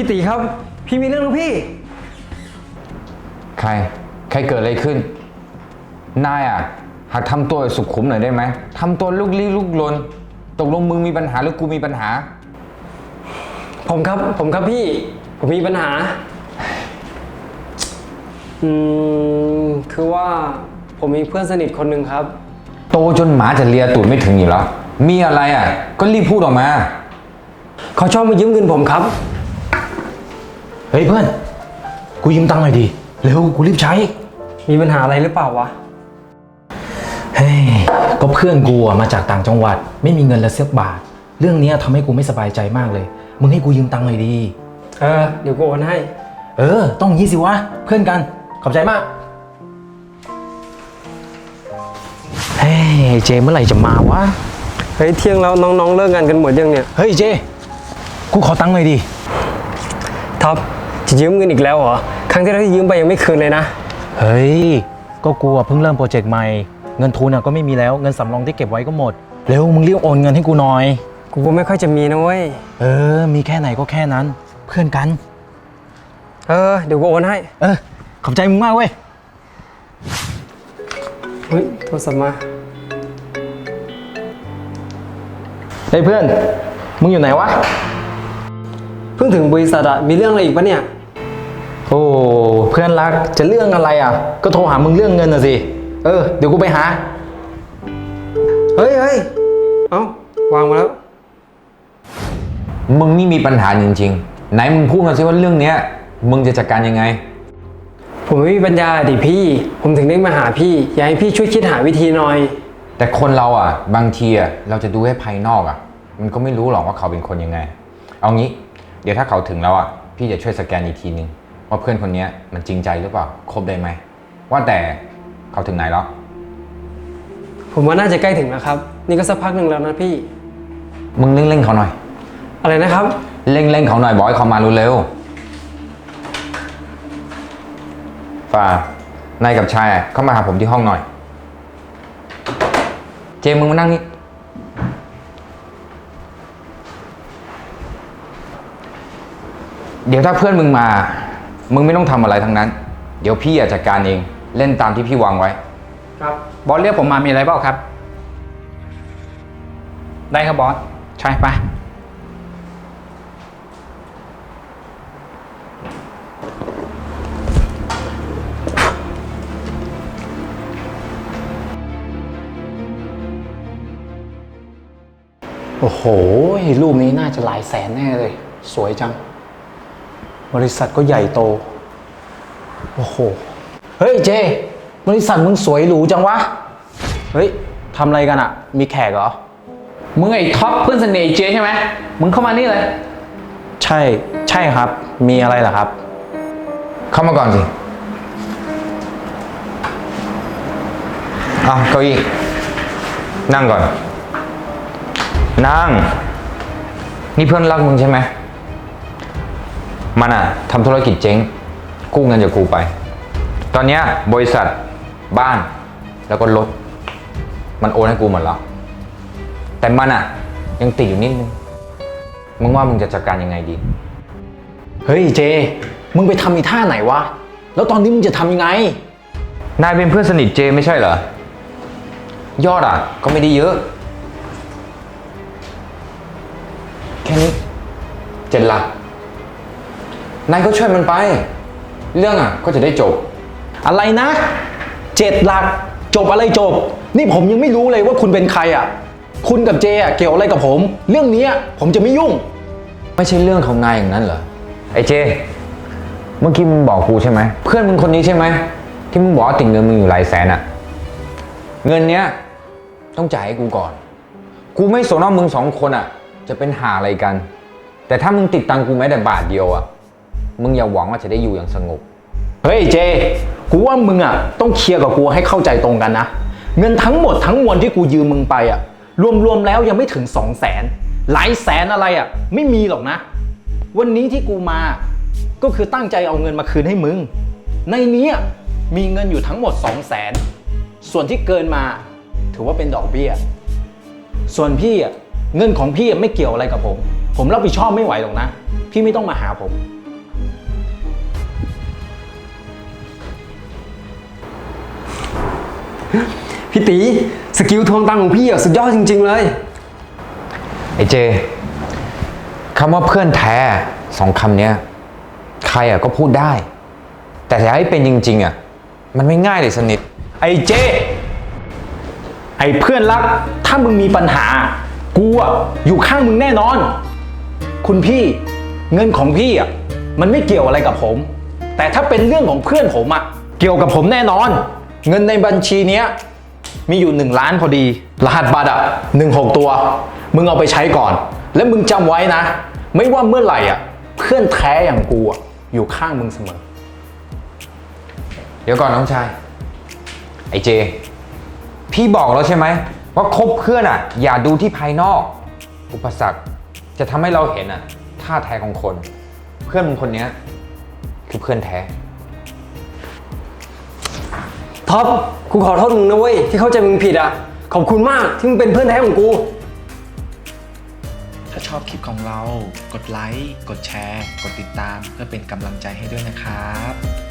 พี่ตีครับ พี่มีเรื่องแล้วพี่ ใคร ใครเกิดอะไรขึ้น นายอะ หัดทำตัวสุขุมหน่อยได้ไหมทำตัวลุกลี้ลุกลน ตกลงมึงมีปัญหาหรือกูมีปัญหา ผมครับ ผมครับพี่ ผมมีปัญหา อืม คือว่าผมมีเพื่อนสนิทคนหนึ่งครับ โตจนหมาจะเลียตูดไม่ถึงอยู่แล้ว มีอะไรอะ ก็รีบพูดออกมา เขาชอบมายืมเงินผมครับ เฮ้ยเพื่อน กูยืมตังค์หน่อยดิ เร็ว กูรีบใช้ มีปัญหาอะไรหรือเปล่าวะ เฮ้ย ก็เพื่อนกูอะมาจากต่างจังหวัด ไม่มีเงินละเสียบาท เรื่องเนี้ยทำให้กูไม่สบายใจมากเลย มึงให้กูยืมตังค์หน่อยดี เออ เดี๋ยวกูโอนให้ เออ ต้องอย่างงี้สิวะ เพื่อนกัน ขอบใจมาก เฮ้ยไอ้เจเมื่อไหร่จะมาวะ เฮ้ยเที่ยงแล้วน้องๆเลิกงานกันหมดยังเนี่ย เฮ้ยเจ กูขอตังค์หน่อยดิ ท็อป จะยืมเงินอีกแล้วเหรอ ครั้งที่แล้วที่ยืมไปยังไม่คืนเลยนะ เฮ้ย ก็กูอะเพิ่งเริ่มโปรเจกต์ใหม่ เงินทุนอะก็ไม่มีแล้ว เงินสำรองที่เก็บไว้ก็หมด เร็วมึงรีบโอนเงินให้กูหน่อย กูก็ไม่ค่อยจะมีนะเว้ย เออ มีแค่ไหนก็แค่นั้น เพื่อนกัน เออ เดี๋ยวกูโอนให้ เออ ขอบใจมึงมากเว้ย เฮ้ย โทรศัพท์มา เฮ้ยเพื่อน มึงอยู่ไหนวะ เพิ่งถึงบริษัทอะมีเรื่องอะไรอีกปะเนี่ย โอ้เพื่อนรักจะเรื่องอะไรอะ ก็โทรหามึงเรื่องเงินน่ะสิ เออ เดี๋ยวกูไปหา เฮ้ยเฮ้ยเอ้าวางมาแล้ว มึงนี่มีปัญหาจริงๆ ไหนมึงพูดมาสิว่าเรื่องเนี้ย มึงจะจัดการยังไง ผมไม่มีปัญญาดิพี่ ผมถึงได้มาหาพี่ อยากให้พี่ช่วยคิดหาวิธีหน่อย แต่คนเราอะ บางทีอะเราจะดูให้ภายนอกอะ มันก็ไม่รู้หรอกว่าเขาเป็นคนยังไง เอางี้ เดี๋ยวถ้าเขาถึงแล้วอะ พี่จะช่วยสแกนอีกทีนึง ว่าเพื่อนคนเนี้ยมันจริงใจหรือเปล่าคบได้ไหม ว่าแต่เขาถึงไหนแล้ว ผมว่าน่าจะใกล้ถึงแล้วครับ นี่ก็สักพักหนึ่งแล้วนะพี่ มึงเร่งๆเขาหน่อย อะไรนะครับเร่งๆเขาหน่อยบอกให้เขามาเร็วๆฝ่านายกับชายอะเข้ามาหาผมที่ห้องหน่อย เจมมึงมานั่งนี่ เดี๋ยวถ้าเพื่อนมึงมา มึงไม่ต้องทำอะไรทั้งนั้น เดี๋ยวพี่อะจัดการเอง เล่นตามที่พี่วางไว้ ครับ บอสเรียกผมมามีอะไรเปล่าครับ ได้ครับบอส ใช่ไปโอ้โห รูปนี้น่าจะหลายแสนแน่เลย สวยจัง บริษัทก็ใหญ่โต โอ้โห เฮ้ยเจ บริษัทมึงสวยหรูจังวะ เฮ้ยทำอะไรกันอะมีแขกเหรอ มึงไอ้ท็อปเพื่อนสนิทไอ้เจใช่ไหมมึงเข้ามานี่เลย ใช่ ใช่ครับ มีอะไรเหรอครับ เข้ามาก่อนสิอะเก้าอี้นั่งก่อน นั่ง นี่เพื่อนรักมึงใช่ไหม มันอะทำธุรกิจเจ๊ง กู้เงินจากกูไป ตอนเนี้ยบริษัทบ้านแล้วก็รถ มันโอนให้กูหมดแล้ว แต่มันอะยังติดอยู่นิดนึง มึงว่ามึงจะจัดการยังไงดี เฮ้ยเจ มึงไปทำอีท่าไหนวะ แล้วตอนนี้มึงจะทำยังไง นายเป็นเพื่อนสนิทเจไม่ใช่เหรอ ยอดอะ ก็ไม่ได้เยอะ แค่นี้ เจ็ดหลัก นายก็ช่วยมันไป เรื่องอะก็จะได้จบ อะไรนะเจ็ดหลักจบอะไรจบ นี่ผมยังไม่รู้เลยว่าคุณเป็นใครอะ คุณกับเจอะเกี่ยวอะไรกับผม เรื่องเนี้ยผมจะไม่ยุ่ง ไม่ใช่เรื่องของนายอย่างนั้นเหรอไอ้เจ เมื่อกี้มึงบอกกูใช่ไหมเพื่อนมึงคนนี้ใช่ไหมที่มึงบอกว่าติดเงินมึงอยู่หลายแสนอะเงินเนี้ยต้องจ่ายให้กูก่อน กูไม่สนว่ามึงสองคนอะจะเป็นหาอะไรกัน แต่ถ้ามึงติดตังค์กูแม้แต่บาทเดียวอะ มึงอย่าหวังว่าจะได้อยู่อย่างสงบ เฮ้ยเจ กูว่ามึงอะต้องเคลียร์กับกูให้เข้าใจตรงกันนะ เงินทั้งหมดทั้งมวลที่กูยืมมึงไปอะ รวมๆแล้วยังไม่ถึง2 0 0แสนหลายแสนอะไรอะ ไม่มีหรอกนะ วันนี้ที่กูมาก็คือตั้งใจเอาเงินมาคืนให้มึง ในนี้อะมีเงินอยู่ทั้งหมด2 0 0แสนส่วนที่เกินมาถือว่าเป็นดอกเบี้ย ส่วนพี่อะเงินของพี่ไม่เกี่ยวอะไรกับผม ผมรับผิดชอบไม่ไหวหรอกนะ พี่ไม่ต้องมาหาผม พี่ตีสกิลทวงตังของพี่อะสุดยอดจริง ๆ เลย ไอ้เจคำว่าเพื่อนแท้สองคำเนี้ยใครอะก็พูดได้ แต่ถ้าให้เป็นจริง ๆอะมันไม่ง่ายเลยสนิท ไอ้เจ ไอ้เพื่อนรัก ถ้ามึงมีปัญหา กูอะอยู่ข้างมึงแน่นอน คุณพี่เงินของพี่อะมันไม่เกี่ยวอะไรกับผม แต่ถ้าเป็นเรื่องของเพื่อนผมอะเกี่ยวกับผมแน่นอน เงินในบัญชีเนี้ย มีอยู่หนึ่งล้านพอดี รหัสบัตรอะหนึ่งหกตัว มึงเอาไปใช้ก่อน และมึงจำไว้นะ ไม่ว่าเมื่อไหร่อะเพื่อนแท้อย่างกูอะอยู่ข้างมึงเสมอ เดี๋ยวก่อนน้องชาย ไอเจ พี่บอกแล้วใช่ไหมว่าคบเพื่อนอะ อย่าดูที่ภายนอก อุปสรรคจะทำให้เราเห็นอะท่าแท้ของคน เพื่อนมึงคนเนี้ยคือเพื่อนแท้ ท็อปกูขอโทษมึงนะเว้ยที่เข้าใจมึงผิดอะขอบคุณมากที่มึงเป็นเพื่อนแท้ของกู ถ้าชอบคลิปของเรา กดไลค์ กดแชร์ กดติดตาม เพื่อเป็นกำลังใจให้ด้วยนะครับ